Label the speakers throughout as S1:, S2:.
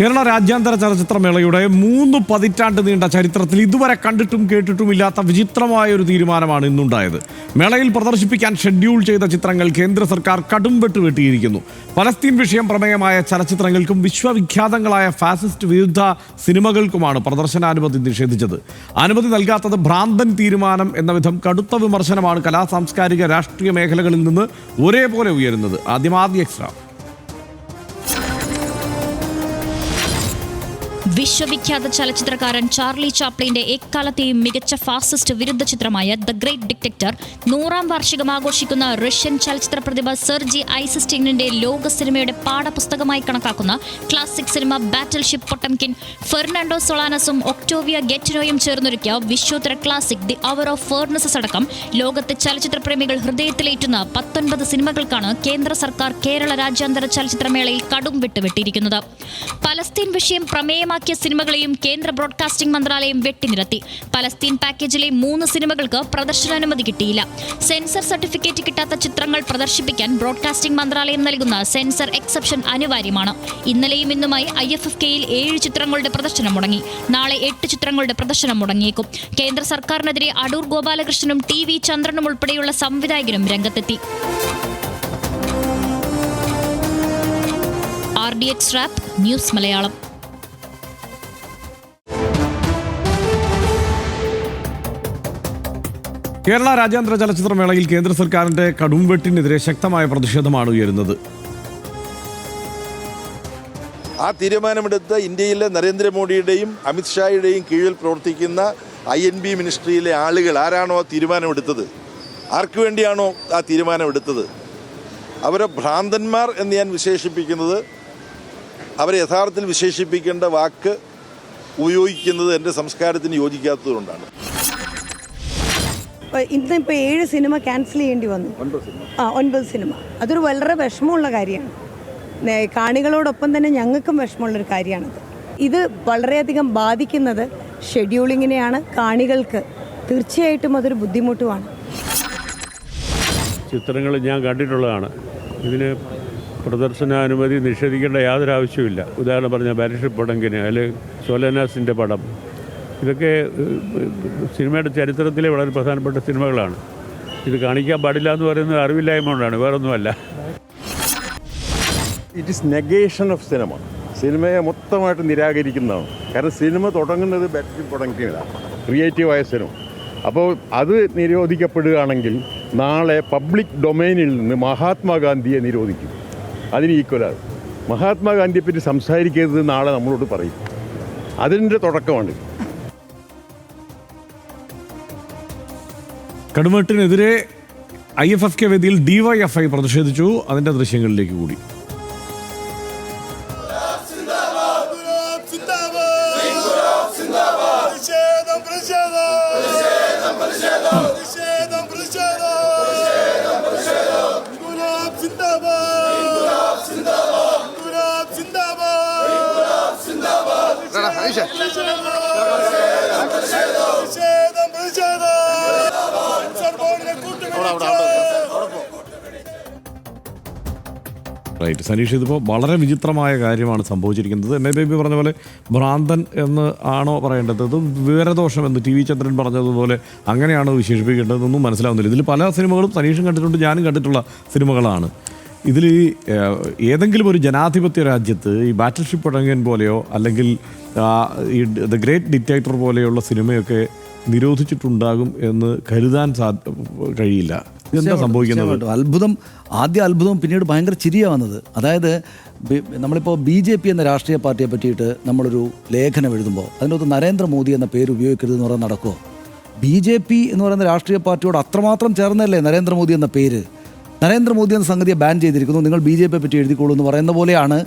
S1: കേരള രാജ്യാന്തര ചലച്ചിത്രമേളയുടെ മൂന്ന് പതിറ്റാണ്ട് നീണ്ട ചരിത്രത്തിൽ ഇതുവരെ കണ്ടിട്ടും കേട്ടിട്ടും ഇല്ലാത്ത വിചിത്രമായ ഒരു തീരുമാനമാണ് ഇന്നുണ്ടായത്. മേളയിൽ പ്രദർശിപ്പിക്കാൻ ഷെഡ്യൂൾ ചെയ്ത ചിത്രങ്ങൾ കേന്ദ്ര സർക്കാർ കടും വെട്ടുവെട്ടിയിരിക്കുന്നു. പലസ്തീൻ വിഷയം പ്രമേയമായ ചലച്ചിത്രങ്ങൾക്കും വിശ്വവിഖ്യാതങ്ങളായ ഫാസിസ്റ്റ് വിരുദ്ധ സിനിമകൾക്കുമാണ് പ്രദർശനാനുമതി നിഷേധിച്ചത്. അനുമതി നൽകാത്തത് ഭ്രാന്തൻ തീരുമാനം എന്ന വിധം കടുത്ത വിമർശനമാണ് കലാ സാംസ്കാരിക രാഷ്ട്രീയ മേഖലകളിൽ നിന്ന് ഒരേപോലെ ഉയരുന്നത്. ആദ്യമാദ്യ എക്സ്ട്രാ.
S2: വിശ്വവിഖ്യാത ചലച്ചിത്രകാരൻ ചാർലി ചാപ്ലിന്റെ എക്കാലത്തെയും മികച്ച ഫാസിസ്റ്റ് വിരുദ്ധ ചിത്രമായ ദ ഗ്രേറ്റ് ഡിക്റ്റക്ടർ നൂറാം വാർഷികം ആഘോഷിക്കുന്ന റഷ്യൻ ചലച്ചിത്ര പ്രതിഭ സെർജി ഐസിസ്റ്റിങ്ങിന്റെ ലോക സിനിമയുടെ പാഠപുസ്തകമായി കണക്കാക്കുന്ന classic cinema battleship Potemkin Fernando സൊളാനസും Octavio ഗെറ്റിനോയും ചേർന്നൊരുക്കിയ വിശ്വോത്തര classic the hour of furnaces അടക്കം ലോകത്തെ ചലച്ചിത്ര പ്രേമികൾ ഹൃദയത്തിലേറ്റുന്ന പത്തൊൻപത് സിനിമകൾക്കാണ് കേന്ദ്ര സർക്കാർ കേരള രാജ്യാന്തര ചലച്ചിത്രമേളയിൽ കടും വിട്ടുവിട്ടിരിക്കുന്നത് പലസ്തീൻ വിഷയം പ്രമേയമാക്കിയ സിനിമകളെയും കേന്ദ്ര ബ്രോഡ്കാസ്റ്റിംഗ് മന്ത്രാലയം വെട്ടിനിരത്തി. പലസ്തീൻ പാക്കേജിലെ മൂന്ന് സിനിമകൾക്ക് പ്രദർശനാനുമതി കിട്ടിയില്ല. സെൻസർ സർട്ടിഫിക്കറ്റ് കിട്ടാത്ത ചിത്രങ്ങൾ പ്രദർശിപ്പിക്കാൻ ബ്രോഡ്കാസ്റ്റിംഗ് മന്ത്രാലയം നൽകുന്ന സെൻസർ എക്സെപ്ഷൻ അനിവാര്യമാണ്. ഇന്നലെയും ഇന്നുമായി ഐ എഫ് എഫ് കെയിൽ ഏഴ് ചിത്രങ്ങളുടെ പ്രദർശനം മുടങ്ങി. നാളെ എട്ട് ചിത്രങ്ങളുടെ പ്രദർശനം മുടങ്ങിയേക്കും. കേന്ദ്ര സർക്കാരിനെതിരെ അടൂർ ഗോപാലകൃഷ്ണനും ടി വി ചന്ദ്രനും ഉൾപ്പെടെയുള്ള സംവിധായകരും രംഗത്തെത്തി. R D X rap news Malayalam.
S1: Kerala രാജ്യാന്തര ചലച്ചിത്രമേളയിൽ കേന്ദ്ര സർക്കാരിന്റെ കടുംവെട്ടിനെതിരെ ശക്തമായ പ്രതിഷേധമാണ് ഉയരുന്നത്.
S3: ആ തീരുമാനമെടുത്ത് ഇന്ത്യയിലെ നരേന്ദ്രമോദിയുടെയും അമിത്ഷായുടെയും കീഴിൽ പ്രവർത്തിക്കുന്ന ഐ എൻ ബി മിനിസ്ട്രിയിലെ ആളുകൾ ആരാണോ ആ തീരുമാനമെടുത്തത്? ആർക്കു വേണ്ടിയാണോ ആ തീരുമാനമെടുത്തത്? അവരെ ഭ്രാന്തന്മാർ എന്ന് ഞാൻ വിശേഷിപ്പിക്കുന്നത് അവരെ യഥാർത്ഥത്തിൽ വിശേഷിപ്പിക്കേണ്ട വാക്ക് ഉപയോഗിക്കുന്നത് എന്റെ സംസ്കാരത്തിന് യോജിക്കാത്തതുകൊണ്ടാണ്.
S4: ഇപ്പൊ ഇന്നിപ്പോൾ ഏഴ് സിനിമ ക്യാൻസൽ ചെയ്യേണ്ടി വന്നു. ആ ഒൻപത് സിനിമ. അതൊരു വളരെ വിഷമമുള്ള കാര്യമാണ്. കാണികളോടൊപ്പം തന്നെ ഞങ്ങൾക്കും വിഷമമുള്ളൊരു കാര്യമാണത് ഇത്. വളരെയധികം ബാധിക്കുന്നത് ഷെഡ്യൂളിങ്ങിനെയാണ്. കാണികൾക്ക് തീർച്ചയായിട്ടും അതൊരു ബുദ്ധിമുട്ടുമാണ്.
S5: ചിത്രങ്ങൾ ഞാൻ കണ്ടിട്ടുള്ളതാണ്. ഇതിന് പ്രദർശനാനുമതി നിഷേധിക്കേണ്ട യാതൊരു ആവശ്യമില്ല ഉദാഹരണം പറഞ്ഞാൽ ബാലിഷ് പടങ്കിന് അല്ലെങ്കിൽ സോലനാസിന്റെ പടം. ഇതൊക്കെ സിനിമയുടെ ചരിത്രത്തിലെ വളരെ പ്രധാനപ്പെട്ട സിനിമകളാണ്. ഇത് കാണിക്കാൻ പാടില്ല എന്ന് പറയുന്നത് അറിവില്ലായ്മ കൊണ്ടാണ് വേറൊന്നുമല്ല.
S6: It is negation of cinema സിനിമയെ മൊത്തമായിട്ട് നിരാകരിക്കുന്നതാണ്. കാരണം സിനിമ തുടങ്ങുന്നത് ബാറ്ററി തുടങ്ങിയതാണ് ക്രിയേറ്റീവായ സിനിമ. അപ്പോൾ അത് നിരോധിക്കപ്പെടുകയാണെങ്കിൽ നാളെ പബ്ലിക് ഡൊമൈനിൽ നിന്ന് മഹാത്മാഗാന്ധിയെ നിരോധിക്കും. അതിന് ഈക്വലാണ് മഹാത്മാഗാന്ധിയെപ്പറ്റി സംസാരിക്കരുത് നാളെ നമ്മളോട് പറയും. അതിന്റെ തുടക്കമാണ്
S1: കടുംവെട്ടിനെതിരെ I F F K DYFI DYFI പ്രതിഷേധിച്ചു അതിന്റെ ദൃശ്യങ്ങളിലേക്ക് കൂടി
S7: പ്രതിഷേധം
S1: റൈറ്റ് സനീഷ് ഇതിപ്പോൾ വളരെ വിചിത്രമായ കാര്യമാണ് സംഭവിച്ചിരിക്കുന്നത്. എം. എ. ബേബി പറഞ്ഞ പോലെ ഭ്രാന്തൻ എന്ന് ആണോ പറയേണ്ടത്? ഇത് വിവരദോഷം എന്ന് ടി. വി. ചന്ദ്രൻ പറഞ്ഞതുപോലെ അങ്ങനെയാണോ വിശേഷിപ്പിക്കേണ്ടതെന്നൊന്നും മനസ്സിലാവുന്നില്ല. ഇതിൽ പല സിനിമകളും സനീഷും കണ്ടിട്ടുണ്ട് ഞാനും കണ്ടിട്ടുള്ള സിനിമകളാണ്. ഇതിൽ ഏതെങ്കിലും ഒരു ജനാധിപത്യ രാജ്യത്ത് ഈ ബാറ്റിൽ ഷിപ്പ് പോലെയോ അല്ലെങ്കിൽ ഈ ദ ഗ്രേറ്റ് ഡിക്റ്റേറ്റർ പോലെയുള്ള സിനിമയൊക്കെ നിരോധിച്ചിട്ടുണ്ടാകും എന്ന് കരുതാൻ സാ കഴിയില്ല. ഇതെന്താ സംഭവിക്കുന്നത്.
S8: അത്ഭുതം ആദ്യ അത്ഭുതം പിന്നീട് ഭയങ്കര ചിരിയാ വന്നത്. അതായത് നമ്മളിപ്പോൾ ബി ജെ പി എന്ന രാഷ്ട്രീയ പാർട്ടിയെ പറ്റിയിട്ട് നമ്മളൊരു ലേഖനം എഴുതുമ്പോൾ അതിനകത്ത് നരേന്ദ്രമോദി എന്ന പേര് ഉപയോഗിക്കരുത് എന്ന് പറഞ്ഞാൽ നടക്കുമോ ബി ജെ പി എന്ന് പറയുന്ന രാഷ്ട്രീയ പാർട്ടിയോട് അത്രമാത്രം ചേർന്നല്ലേ നരേന്ദ്രമോദി എന്ന പേര്? നരേന്ദ്രമോദി എന്ന സംഗതിയെ ബാൻ ചെയ്തിരിക്കുന്നു നിങ്ങൾ ബി ജെ പിയെ പറ്റി എഴുതിക്കോളൂ എന്ന് പറയുന്ന പോലെയാണ്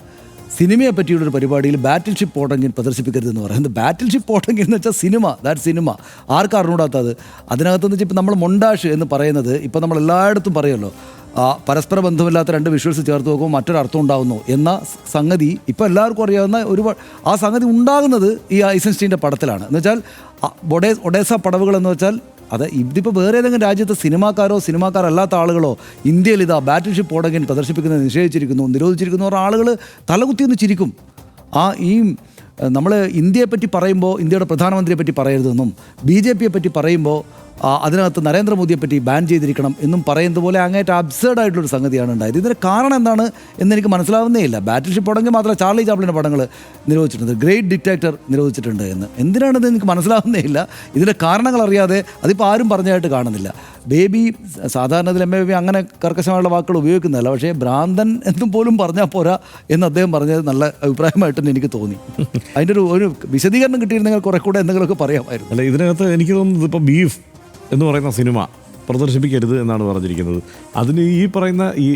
S8: സിനിമയെ പറ്റിയുള്ളൊരു പരിപാടിയിൽ ബാറ്റിൽ ഷിപ്പ് പോട്ടെങ്കിൽ പ്രദർശിപ്പിക്കരുതെന്ന് പറയുന്നത് ബാറ്റിൽ ഷിപ്പ് പോട്ടെങ്കിൽ എന്ന് വെച്ചാൽ സിനിമ ദാറ്റ് സിനിമ. ആർക്കാ അറിഞ്ഞൂടാത്തത് അതിനകത്തെന്ന് വെച്ചാൽ ഇപ്പം നമ്മൾ മൊണ്ടാഷ് എന്ന് പറയുന്നത് ഇപ്പം നമ്മൾ എല്ലായിടത്തും പറയുമല്ലോ പരസ്പര ബന്ധമില്ലാത്ത രണ്ട് വിഷ്വൽസ് ചേർത്ത് നോക്കുമ്പോൾ മറ്റൊരു അർത്ഥം ഉണ്ടാകുന്നു എന്ന സംഗതി ഇപ്പോൾ എല്ലാവർക്കും അറിയാവുന്ന ഒരു ആ സംഗതി ഉണ്ടാകുന്നത് ഈ ഐസൻസ്റ്റീന്റെ പടത്തിലാണ്. എന്ന് വെച്ചാൽ ഒഡേ ഒഡേസ പടവുകൾ എന്ന് വെച്ചാൽ അത് ഇതിപ്പോൾ വേറെ ഏതെങ്കിലും രാജ്യത്ത് സിനിമാക്കാരോ സിനിമാക്കാരല്ലാത്ത ആളുകളോ ഇന്ത്യയിൽ ഇതാ ബാറ്റിൽ ഷിപ്പ് ഓടകൻ പ്രദർശിപ്പിക്കുന്നത് നിഷേധിച്ചിരിക്കുന്നു നിരോധിച്ചിരിക്കുന്നു പറഞ്ഞ ആളുകൾ തലകുത്തി ഒന്ന് ചിരിക്കും. ആ ഈ നമ്മൾ ഇന്ത്യയെപ്പറ്റി പറയുമ്പോൾ ഇന്ത്യയുടെ പ്രധാനമന്ത്രിയെ പറ്റി പറയരുതെന്നും ബി ജെ പിയെ പറ്റി പറയുമ്പോൾ അതിനകത്ത് നരേന്ദ്രമോദിയെ പറ്റി ബാൻ ചെയ്തിരിക്കണം എന്നും പറയുന്നത് പോലെ അങ്ങേറ്റ അബ്സേർഡ് ആയിട്ടുള്ളൊരു സംഗതിയാണ് ഉണ്ടായത്. ഇതിന് കാരണം എന്താണ് എന്ന് എനിക്ക് മനസ്സിലാവുന്നേ ഇല്ല. ബാറ്റിൽ ഷിപ്പ് ഉണ്ടെങ്കിൽ മാത്രമേ ചാർലി ചാപ്ലിന്റെ പടങ്ങൾ നിരോധിച്ചിട്ടുണ്ട് ഗ്രേറ്റ് ഡിക്റ്റേറ്റർ നിരോധിച്ചിട്ടുണ്ട് എന്ന്. എന്തിനാണെന്ന് എനിക്ക് മനസ്സിലാവുന്നേ ഇല്ല. ഇതിന്റെ കാരണങ്ങൾ അറിയാതെ അതിപ്പോൾ ആരും പറഞ്ഞതായിട്ട് കാണുന്നില്ല. ബേബി സാധാരണ ഇതിൽ എം എ ബേബി അങ്ങനെ കർക്കശമായുള്ള വാക്കുകൾ ഉപയോഗിക്കുന്നതല്ല. പക്ഷേ ഭ്രാന്തൻ എന്നും പോലും പറഞ്ഞാൽ പോരാ എന്ന് അദ്ദേഹം പറഞ്ഞത് നല്ല അഭിപ്രായമായിട്ട് തന്നെ എനിക്ക് തോന്നി. അതിന്റെ ഒരു ഒരു വിശദീകരണം കിട്ടിയിരുന്നെങ്കിൽ കുറെ കൂടെ എന്തെങ്കിലുമൊക്കെ പറയാമായിരുന്നു.
S1: അല്ല ഇതിനകത്ത് എനിക്ക് തോന്നുന്നത് ഇപ്പോൾ ബീഫ് എന്ന് പറയുന്ന സിനിമ പ്രദർശിപ്പിക്കരുത് എന്നാണ് പറഞ്ഞിരിക്കുന്നത്. അതിന് ഈ പറയുന്ന ഈ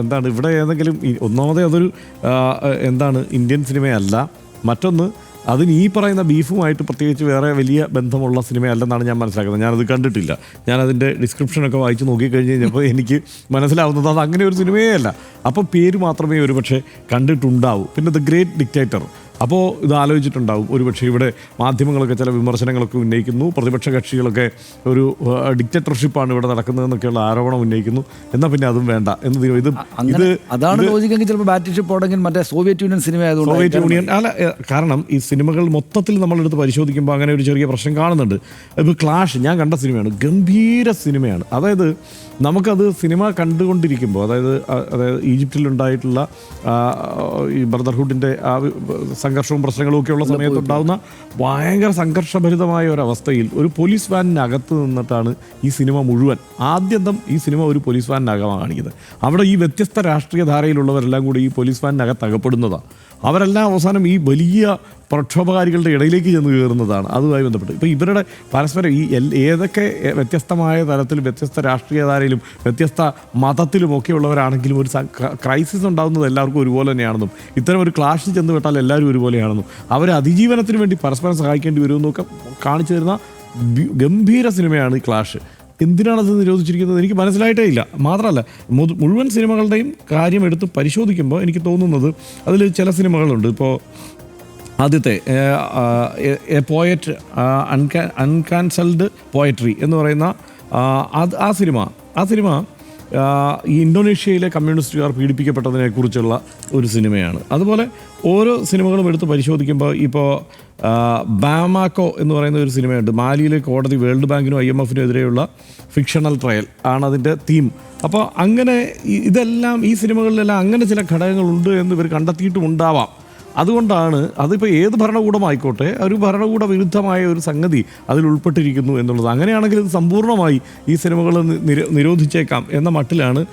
S1: എന്താണ് ഇവിടെ ഏതെങ്കിലും ഒന്നാമതേ അതൊരു എന്താണ് ഇന്ത്യൻ സിനിമയല്ല. മറ്റൊന്ന് അതിന് ഈ പറയുന്ന ബീഫുമായിട്ട് പ്രത്യേകിച്ച് വേറെ വലിയ ബന്ധമുള്ള സിനിമയല്ലെന്നാണ് ഞാൻ മനസ്സിലാക്കുന്നത്. ഞാനത് കണ്ടിട്ടില്ല. ഞാനതിന്റെ ഡിസ്ക്രിപ്ഷനൊക്കെ വായിച്ച് നോക്കിക്കഴിഞ്ഞ് കഴിഞ്ഞപ്പോൾ എനിക്ക് മനസ്സിലാവുന്നത് അത് അങ്ങനെ ഒരു സിനിമയേ അല്ല. അപ്പോൾ പേര് മാത്രമേ ഒരു പക്ഷേ കണ്ടിട്ടുണ്ടാവൂ. പിന്നെ ദ ഗ്രേറ്റ് ഡിക്റ്റേറ്റർ. അപ്പോൾ ഇത് ആലോചിച്ചിട്ടുണ്ടാവും. ഒരുപക്ഷെ ഇവിടെ മാധ്യമങ്ങളൊക്കെ ചില വിമർശനങ്ങളൊക്കെ ഉന്നയിക്കുന്നു. പ്രതിപക്ഷ കക്ഷികളൊക്കെ ഒരു ഡിക്റ്റേറ്റർഷിപ്പാണ് ഇവിടെ നടക്കുന്നതെന്നൊക്കെയുള്ള ആരോപണം ഉന്നയിക്കുന്നു. എന്നാൽ പിന്നെ അതും വേണ്ട. എന്ന്. ഇത് ഇത്
S8: അതാണ് ലോജിക്കെങ്കിൽ ചിലപ്പോൾ ഉണ്ടെങ്കിൽ മറ്റേ Soviet Union cinema
S1: Soviet Union അല്ല കാരണം ഈ സിനിമകൾ മൊത്തത്തിൽ നമ്മളെടുത്ത് പരിശോധിക്കുമ്പോൾ അങ്ങനെ ഒരു ചെറിയ പ്രശ്നം കാണുന്നുണ്ട്. ഇപ്പോൾ ക്ലാഷ് ഞാൻ കണ്ട സിനിമയാണ്. ഗംഭീര സിനിമയാണ്. അതായത് നമുക്കത് സിനിമ കണ്ടുകൊണ്ടിരിക്കുമ്പോൾ അതായത് അതായത് ഈജിപ്തിലുണ്ടായിട്ടുള്ള ഈ ബ്രദർഹുഡിന്റെ ആ സംഘർഷവും പ്രശ്നങ്ങളും ഒക്കെ ഉള്ള സമയത്ത് ഉണ്ടാകുന്ന ഭയങ്കര സംഘർഷഭരിതമായ ഒരു അവസ്ഥയിൽ ഒരു പോലീസ് വാനിനകത്ത് നിന്നിട്ടാണ് ഈ സിനിമ മുഴുവൻ ആദ്യന്തം ഈ സിനിമ ഒരു പോലീസ് വാനിനകമാണ് കാണിക്കുന്നത്. അവിടെ ഈ വ്യത്യസ്ത രാഷ്ട്രീയ ധാരയിലുള്ളവരെല്ലാം കൂടി ഈ പോലീസ് വാനിനകത്ത് അകപ്പെടുന്നതാണ് അവരെല്ലാം അവസാനം ഈ വലിയ പ്രക്ഷോഭകാരികളുടെ ഇടയിലേക്ക് ചെന്ന് കയറുന്നതാണ്. അതുമായി ബന്ധപ്പെട്ട്. ഇപ്പോൾ ഇവരുടെ പരസ്പരം ഈ ഏതൊക്കെ വ്യത്യസ്തമായ തലത്തിൽ വ്യത്യസ്ത രാഷ്ട്രീയ ധാരയിലും വ്യത്യസ്ത മതത്തിലും ഒക്കെ ഉള്ളവരാണെങ്കിലും ഒരു ക്രൈസിസ് ഉണ്ടാകുന്നത് എല്ലാവർക്കും ഒരുപോലെ തന്നെയാണെന്നും ഇത്തരം ഒരു ക്ലാഷ് ചെന്ന് വിട്ടാൽ എല്ലാവരും ഒരുപോലെയാണെന്നും അവർ അതിജീവനത്തിന് വേണ്ടി പരസ്പരം സഹായിക്കേണ്ടി വരുമെന്നൊക്കെ കാണിച്ചു തരുന്ന ഗംഭീര സിനിമയാണ് ഈ ക്ലാഷ്. എന്തിനാണ് അത് നിരോധിച്ചിരിക്കുന്നത്? എനിക്ക് മനസ്സിലായിട്ടേ ഇല്ല. മാത്രമല്ല മുഴുവൻ സിനിമകളുടെയും കാര്യം എടുത്ത് പരിശോധിക്കുമ്പോൾ എനിക്ക് തോന്നുന്നത് അതിൽ ചില സിനിമകളുണ്ട്. ഇപ്പോൾ ആദ്യത്തെ എ പോയറ്റ് അൺകാൻസൽഡ് പോയട്രി എന്ന് പറയുന്ന അത് ആ സിനിമ ആ സിനിമ ഈ ഇന്തോനേഷ്യയിലെ കമ്മ്യൂണിസ്റ്റുകാർ പീഡിപ്പിക്കപ്പെട്ടതിനെ കുറിച്ചുള്ള ഒരു സിനിമയാണ്. അതുപോലെ ഓരോ സിനിമകളും എടുത്ത് പരിശോധിക്കുമ്പോൾ ഇപ്പോൾ ബാമാക്കോ എന്ന് പറയുന്ന ഒരു സിനിമയുണ്ട്. മാലിയിലെ കോടതി വേൾഡ് ബാങ്കിനും ഐ എം എഫിനും എതിരെയുള്ള ഫിക്ഷണൽ ട്രയൽ ആണ് അതിന്റെ തീം അപ്പോൾ അങ്ങനെ ഇതെല്ലാം ഈ സിനിമകളിലെല്ലാം അങ്ങനെ ചില ഘടകങ്ങളുണ്ട് എന്ന് ഇവർ കണ്ടെത്തിയിട്ടുമുണ്ടാവാം. അതുകൊണ്ടാണ് അതിപ്പോൾ ഏത് ഭരണകൂടമായിക്കോട്ടെ ഒരു ഭരണകൂട വിരുദ്ധമായ ഒരു സംഗതി അതിൽ ഉൾപ്പെട്ടിരിക്കുന്നു എന്നുള്ളത്. അങ്ങനെയാണെങ്കിൽ ഇത് സമ്പൂർണമായി ഈ സിനിമകൾ നിരോധിച്ചേക്കാം എന്ന മട്ടിലാണ്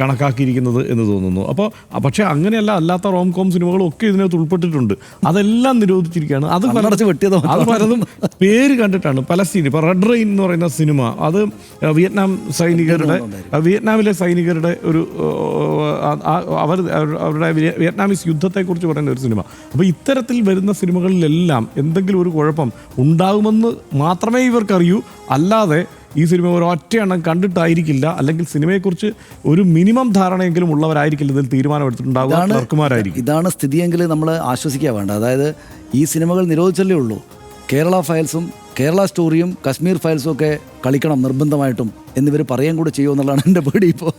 S1: കണക്കാക്കിയിരിക്കുന്നത് എന്ന് തോന്നുന്നു. അപ്പോൾ പക്ഷേ അങ്ങനെയല്ല അല്ലാത്ത റോം കോം സിനിമകളും ഒക്കെ ഇതിനകത്ത് ഉൾപ്പെട്ടിട്ടുണ്ട്. അതെല്ലാം നിരോധിച്ചിരിക്കുകയാണ്. അത്
S8: പലർച്ച വെട്ടിയത്
S1: അത് പലതും പേര് കണ്ടിട്ടാണ്. പലസ്തീൻ ഇപ്പോൾ റെഡ് റെയിൻ എന്ന് പറയുന്ന സിനിമ അത് വിയറ്റ്നാം സൈനികരുടെ വിയറ്റ്നാമിലെ സൈനികരുടെ ഒരു അവർ അവരുടെ വിയ- വിയറ്റ്നാമീസ് യുദ്ധത്തെക്കുറിച്ച് പറയുന്ന ഒരു സിനിമ. അപ്പോൾ ഇത്തരത്തിൽ വരുന്ന സിനിമകളിലെല്ലാം എന്തെങ്കിലും ഒരു കുഴപ്പം ഉണ്ടാകുമെന്ന് മാത്രമേ ഇവർക്കറിയൂ. അല്ലാതെ ഈ സിനിമ ഒരു ഒറ്റയെണ്ണം കണ്ടിട്ടായിരിക്കില്ല. അല്ലെങ്കിൽ സിനിമയെക്കുറിച്ച് ഒരു മിനിമം ധാരണയെങ്കിലും ഉള്ളവരായിരിക്കില്ല ഇതിൽ ക്ലർക്കുമാരായിരിക്കും.
S8: ഇതാണ് സ്ഥിതിയെങ്കിൽ നമ്മൾ ആശ്വസിക്കുക വേണ്ട അതായത് ഈ സിനിമകൾ നിരോധിച്ചല്ലേ ഉള്ളൂ. കേരള ഫയൽസും കേരള സ്റ്റോറിയും കശ്മീർ ഫയൽസും ഒക്കെ കളിക്കണം നിർബന്ധമായിട്ടും എന്നിവർ പറയുകയും കൂടെ ചെയ്യുമെന്നുള്ളതാണ് എന്റെ പേടി ഇപ്പോൾ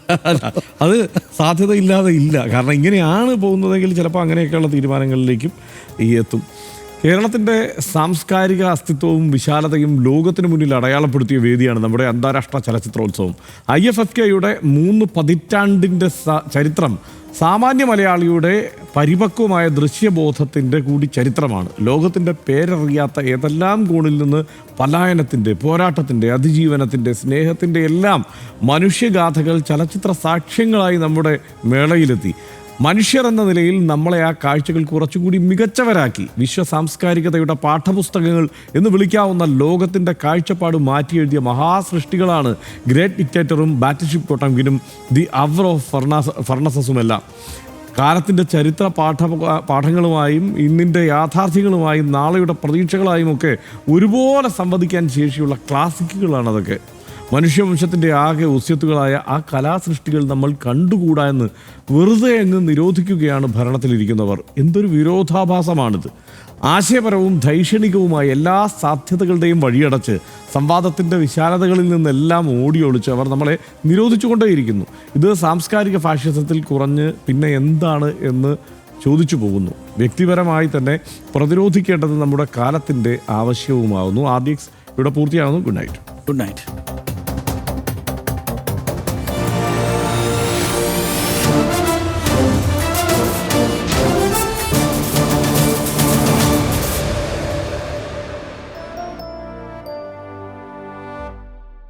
S1: അത് സാധ്യതയില്ലാതെ ഇല്ല. കാരണം ഇങ്ങനെയാണ് പോകുന്നതെങ്കിൽ ചിലപ്പോൾ അങ്ങനെയൊക്കെയുള്ള തീരുമാനങ്ങളിലേക്കും ഈ എത്തും. കേരളത്തിന്റെ സാംസ്കാരിക അസ്തിത്വവും വിശാലതയും ലോകത്തിന് മുന്നിൽ അടയാളപ്പെടുത്തിയ വേദിയാണ് നമ്മുടെ അന്താരാഷ്ട്ര ചലച്ചിത്രോത്സവം. ഐ എഫ് എഫ് കെയുടെ മൂന്ന് പതിറ്റാണ്ടിന്റെ ചരിത്രം സാമാന്യ മലയാളിയുടെ പരിപക്വമായ ദൃശ്യബോധത്തിന്റെ കൂടി ചരിത്രമാണ്. ലോകത്തിന്റെ പേരറിയാത്ത ഏതെല്ലാം കോണിൽ നിന്ന് പലായനത്തിന്റെ പോരാട്ടത്തിന്റെ അതിജീവനത്തിന്റെ സ്നേഹത്തിന്റെ എല്ലാം മനുഷ്യഗാഥകൾ ചലച്ചിത്ര സാക്ഷ്യങ്ങളായി നമ്മുടെ മേളയിലെത്തി. മനുഷ്യർ എന്ന നിലയിൽ നമ്മളെ ആ കാഴ്ചകൾ കുറച്ചുകൂടി മികച്ചവരാക്കി വിശ്വ സാംസ്കാരികതയുടെ പാഠപുസ്തകങ്ങൾ എന്ന് വിളിക്കാവുന്ന ലോകത്തിന്റെ കാഴ്ചപ്പാട് മാറ്റിയെഴുതിയ മഹാസൃഷ്ടികളാണ് ഗ്രേറ്റ് ഡിക്റ്റേറ്ററും ബാറ്റിൽഷിപ്പ് കൊട്ടങ്കിനും ദി അവർ ഓഫ് ഫർണാസ് ഫർണസസുമെല്ലാം. കാലത്തിന്റെ ചരിത്ര പാഠ പാഠങ്ങളുമായും ഇന്നിന്റെ യാഥാർത്ഥ്യങ്ങളുമായും നാളെയുടെ പ്രതീക്ഷകളായും ഒക്കെ ഒരുപോലെ സംവദിക്കാൻ ശേഷിയുള്ള ക്ലാസിക്കുകളാണ് അതൊക്കെ മനുഷ്യവംശത്തിന്റെ ആകെ ഉസ്യത്തുകളായ ആ കലാസൃഷ്ടികൾ നമ്മൾ കണ്ടുകൂടാ എന്ന് വെറുതെ അങ്ങ് നിരോധിക്കുകയാണ് ഭരണത്തിലിരിക്കുന്നവർ. എന്തൊരു വിരോധാഭാസമാണിത്. ആശയപരവും ധൈഷണികവുമായ എല്ലാ സാധ്യതകളുടെയും വഴിയടച്ച് സംവാദത്തിന്റെ വിശാലതകളിൽ നിന്നെല്ലാം ഓടിയൊളിച്ച് അവർ നമ്മളെ നിരോധിച്ചുകൊണ്ടേയിരിക്കുന്നു. ഇത് സാംസ്കാരിക ഫാഷിസത്തിൽ കുറഞ്ഞ് പിന്നെ എന്താണ് എന്ന് ചോദിച്ചു പോകുന്നു. വ്യക്തിപരമായി തന്നെ പ്രതിരോധിക്കേണ്ടത് നമ്മുടെ കാലത്തിന്റെ ആവശ്യവുമാകുന്നു ആദ്യ ഇവിടെ പൂർത്തിയാകുന്നു ഗുഡ് നൈറ്റ്
S8: ഗുഡ് നൈറ്റ്